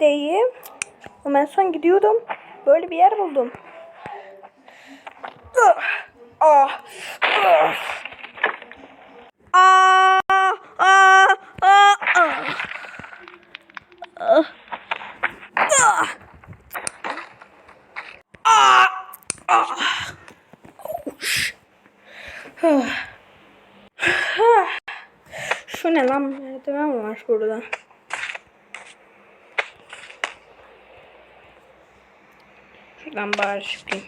neredeyim? Ben son gidiyordum. Böyle bir yer buldum. Ah. Ah. Ah. Ah. Ah. Ah. Ah. Şu ne lan merdiven var burada. Şuradan bari çıkayım.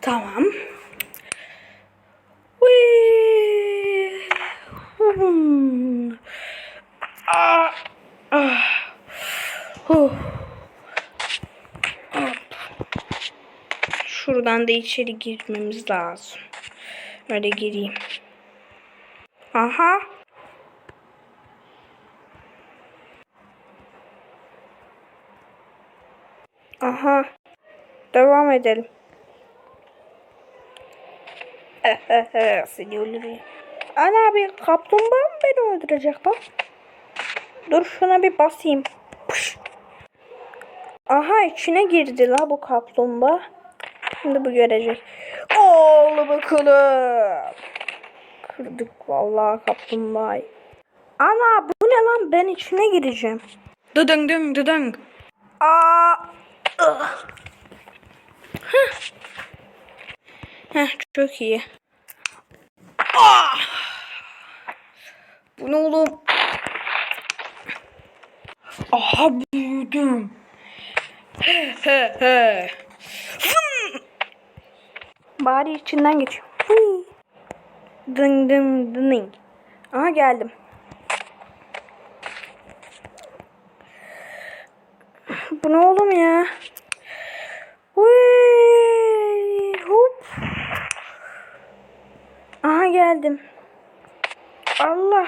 Tamam. Ah, ah. Huh. Şuradan da içeri girmemiz lazım. Öyle gireyim. Aha. Aha. Devam edelim. Seni öldüreyim. Ana bir kaplumbağa mı beni öldürecek lan? Dur şuna bir basayım. Pış. Aha içine girdi la bu kaplumbağa. Şimdi bu görecek. Oldu bakalım. Kırdık vallahi kaplumbağayı. Ana bu ne lan ben içine gireceğim. Dıdıng dıng dıdıng. Aa. Heh. Çok iyi. Ah! Bu ne oğlum? Aha büyüdüm. He he he. Bari içinden geç. Hıy. Dın dın dın. Aha geldim. Bu ne oğlum ya? Hıy. Hop. Aha geldim. Allah.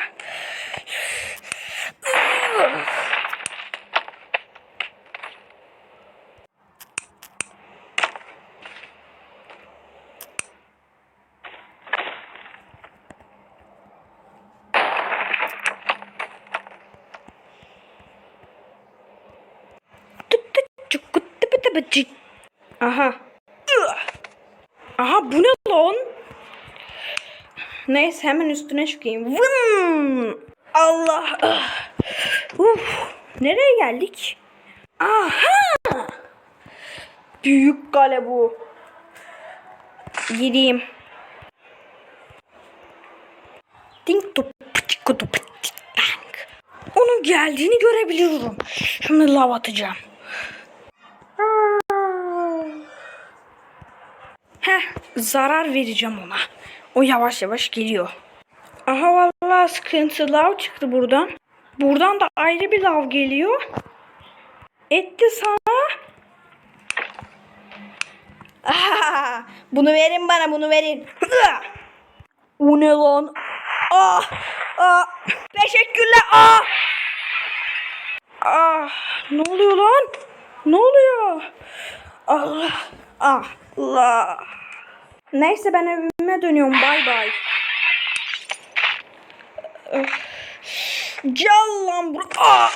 Aha. Aha bu ne lan? Neyse hemen üstüne çıkayım. Vın! Allah. Ah. Uf. Nereye geldik? Aha. Büyük kale bu. Gireyim. Ding tu pıçık bang. Onun geldiğini görebiliyorum. Şimdi lav atacağım. Heh, zarar vereceğim ona. O yavaş yavaş geliyor. Aha vallahi sıkıntı lav çıktı buradan. Buradan da ayrı bir lav geliyor. Etti sana. Aha, bunu verin bana bunu verin. o ne lan? Ah, ah, teşekkürler. Ah. Ah, ne oluyor lan? Ne oluyor? Allah, Allah. Neyse ben evime Evime dönüyorum bay bay. Gel lan bur- Aa!